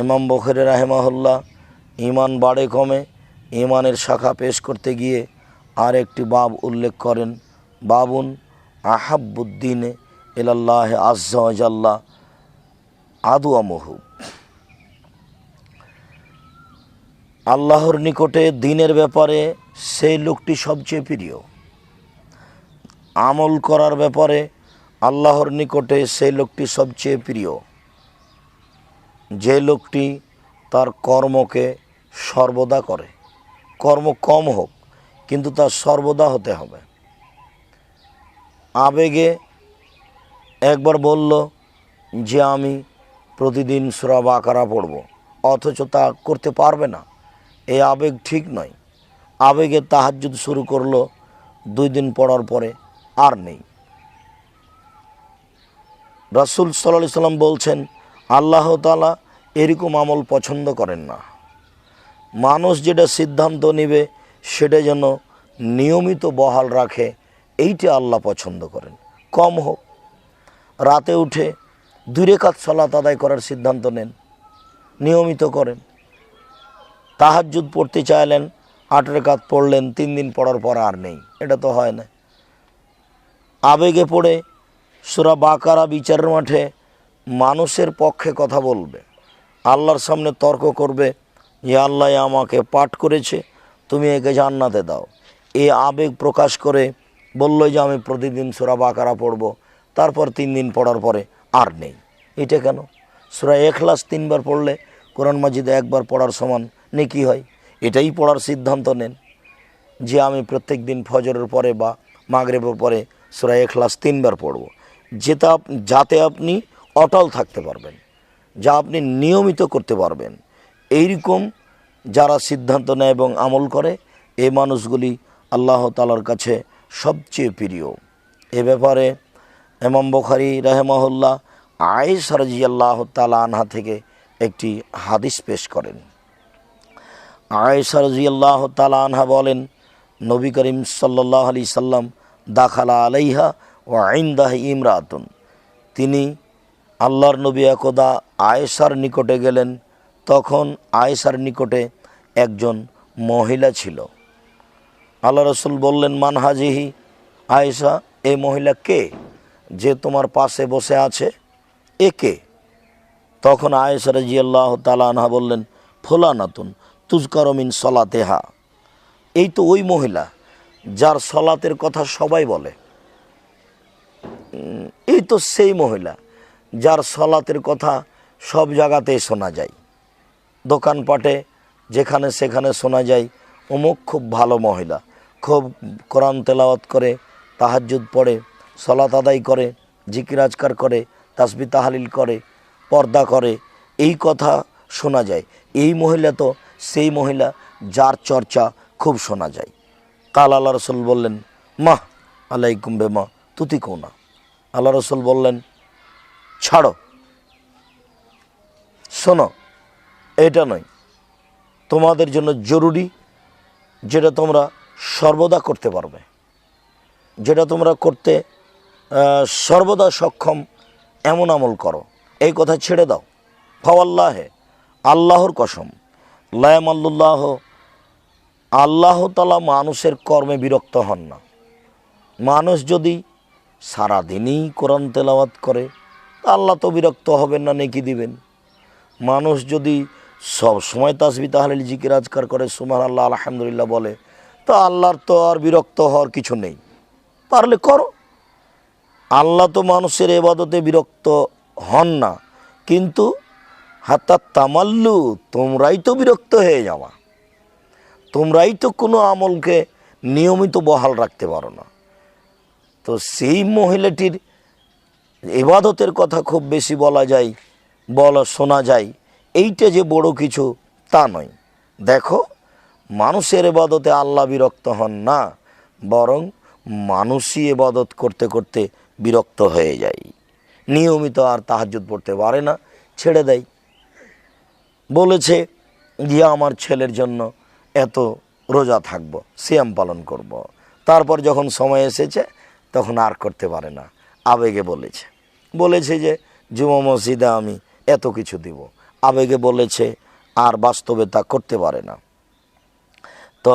ইমাম বখরে রাহেমাহুল্লাহ ইমান বাড়ে কমে ইমানের শাখা পেশ করতে গিয়ে আর একটি বাব উল্লেখ করেন, বাবুন আহাবুদ্দিনে এলাল্লাহ আজ্লাহ আদু আমহু আল্লাহর নিকটে দিনের ব্যাপারে সেই লোকটি সবচেয়ে প্রিয়। আমল করার ব্যাপারে আল্লাহর নিকটে সেই লোকটি সবচেয়ে প্রিয়। যে লোকটি তার কর্মকে সর্বদা করে। কর্ম কম হোক, কিন্তু তার সর্বদা হতে হবে। আবেগে একবার বলল, যে আমি প্রতিদিন সুরা বাকারা পড়ব, অথচ তা করতে পারবে না। এই আবেগ ঠিক নয়। আবেগে তাহাজ্জুদ শুরু করল, দুই দিন পড়ার পরে আর নেই। রাসুল সাল্লাহ সাল্লাম বলছেন আল্লাহ তালা এরকম আমল পছন্দ করেন না। মানুষ যেটা সিদ্ধান্ত নেবে, সেটা যেন নিয়মিত বহাল রাখে, এইটা আল্লাহ পছন্দ করেন। কম হোক। রাতে উঠে দূরে কাজ সলাত আদায় করার সিদ্ধান্ত নেন, নিয়মিত করেন। তাহাজ্জুদ পড়তে চাইলেন, আট রেখাত পড়লেন, তিন দিন পড়ার পর আর নেই। এটা তো হয় না। আবেগে পড়ে সুরা বাকারা বিচারের মাঠে মানুষের পক্ষে কথা বলবে। আল্লাহর সামনে তর্ক করবে যে আল্লাহ আমাকে পাঠ করেছে, তুমি একে জান্নাতে দাও। এই আবেগ প্রকাশ করে বলল যে, আমি প্রতিদিন সুরা বাকারা পড়ব, তারপর তিন দিন পড়ার পরে আর নেই। এটা কেন? সুরা এখলাস তিনবার পড়লে কোরআন মাজিদে একবার পড়ার সমান নেকি হয়? এটাই পড়ার সিদ্ধান্ত নেন যে, আমি প্রত্যেক দিন ফজরের পরে বা মাগরেবের পরে সুরা এখলাস তিনবার পড়ব। যেটা যাতে আপনি অটল থাকতে পারবেন, যা আপনি নিয়মিত করতে পারবেন। এইরকম যারা সিদ্ধান্ত নেয় এবং আমল করে এ মানুষগুলি আল্লাহ তালার কাছে সবচেয়ে প্রিয়। এ ব্যাপারে এমাম বখারি রাহেমাহুল্লাহ আয়েস রাজি আল্লাহ তালা আনহা থেকে একটি হাদিস পেশ করেন। আয়েশা রাজিয়াল্লাহ তালা আনহা বলেন, নবী করিম সাল্লাহ আলি সাল্লাম দাখালা আলাইহা ও আইন আইন্দাহ ইমরাতুন। তিনি আল্লাহর নবী একদা আয়েশার নিকটে গেলেন। তখন আয়েশার নিকটে একজন মহিলা ছিল। আল্লাহ রসুল বললেন মানহাজিহি আয়েশা এই মহিলা কে যে তোমার পাশে বসে আছে? এ কে? তখন আয়েশা রাজিয়াল্লাহ তালা আনহা বললেন, ফোলানাতুন তুজকারমিন সলাতেহা। এই তো ওই মহিলা যার সলাতের কথা সবাই বলে। এই তো সেই মহিলা। যার সলাতের কথা সব জায়গাতেই শোনা যায়। দোকানপাটে যেখানে সেখানে শোনা যায়, অমুক খুব ভালো মহিলা, খুব কোরআন তেলাওয়াত করে, তাহাজ্জুদ পড়ে, সলাত আদায় করে জিকিরাজকার করে, তাসবি তাহালিল করে, পর্দা করে, এই কথা শোনা যায়। এই মহিলা তো, সেই মহিলা যার চর্চা খুব শোনা যায়। কাল আল্লাহ রসুল বললেন মা আলাইকুম বে মা তুতি কোনা আল্লাহ রসুল বললেন ছাড়ো। শোনো, এটা নয়। তোমাদের জন্য জরুরি যেটা তোমরা সর্বদা করতে পারবে। যেটা তোমরা করতে সর্বদা সক্ষম, এমন আমল করো। এই কথা ছেড়ে দাও। ফাওয়াল্লাহে, আল্লাহর কসম। লায়াম আল্লাহ তালা মানুষের কর্মে বিরক্ত হন না। মানুষ যদি সারাদিনই কোরআন তেলাওয়াত করে আল্লাহ তো বিরক্ত হবেন না, নেকি দিবেন। মানুষ যদি সব সময় তাসবি তাহলে জিকির আজকার করে সুমান আল্লাহ আলহামদুলিল্লাহ বলে, তা আল্লাহর তো আর বিরক্ত হওয়ার কিছু নেই। পারলে করো। আল্লাহ তো মানুষের এবাদতে বিরক্ত হন না, কিন্তু হাতা তামাল্লু, তোমরাই তো বিরক্ত হয়ে যাওয়া। তোমরাই তো কোনো আমলকে নিয়মিত বহাল রাখতে পারো না। তো সেই মহিলাটির এবাদতের কথা খুব বেশি বলা যায়, বলা, শোনা যায়। এইটা যে বড় কিছু, তা নয়। দেখো, মানুষের এবাদতে আল্লাহ বিরক্ত হন না, বরং মানুষই এবাদত করতে করতে বিরক্ত হয়ে যায়। নিয়মিত আর তাহাজ্জুদ পড়তে পারে না, ছেড়ে দেয়। বলেছে যে আমার ছেলের জন্য এত রোজা থাকব, সিয়াম পালন করব। তারপর যখন সময় এসেছে, তখন আর করতে পারে না। আবেগে বলেছে। বলেছে যে, জুমা মসজিদে আমি এত কিছু দিব। আবেগে বলেছে, আর বাস্তবে তা করতে পারে না। তো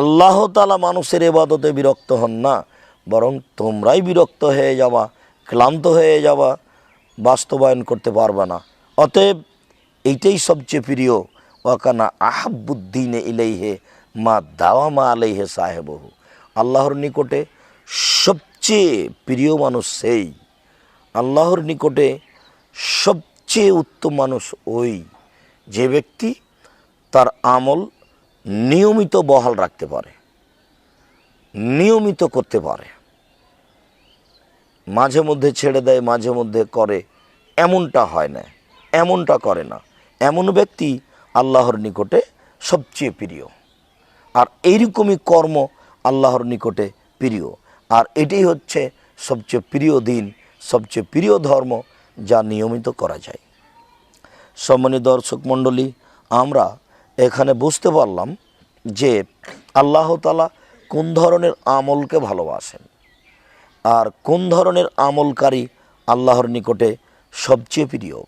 আল্লাহ তালা মানুষের এবাদতে বিরক্ত হন না, বরং তোমরাই বিরক্ত হয়ে যাবা, ক্লান্ত হয়ে যাবা, বাস্তবায়ন করতে পারবে না। অতএব এইটাই সবচেয়ে প্রিয়, ওয়াকানা আহাবুদ্দিনে ইলাইহে মা দাওয়া মা আলাইহে সাহেবহু। আল্লাহর নিকটে সবচেয়ে প্রিয় মানুষ সেই। আল্লাহর নিকটে সবচেয়ে উত্তম মানুষ ওই যে ব্যক্তি তার আমল নিয়মিত বহাল রাখতে পারে, নিয়মিত করতে পারে। মাঝে মধ্যে ছেড়ে দেয়, মাঝে মধ্যে করে, এমনটা হয় না, এমনটা করে না। এমন ব্যক্তি আল্লাহর নিকটে সবচেয়ে প্রিয়। আর এইরকমই কর্ম আল্লাহর নিকটে প্রিয়। আর এটাই হচ্ছে সবচেয়ে প্রিয় দিন সবচেয়ে প্রিয় ধর্ম যা নিয়মিত করা যায়। সম্মানিত দর্শক মণ্ডলী, আমরা এখানে বুঝতে পারলাম যে আল্লাহ তালা কোন ধরনের আমলকে ভালোবাসেন আর কোন ধরনের আমলকারী আল্লাহর নিকটে সবচেয়ে প্রিয়।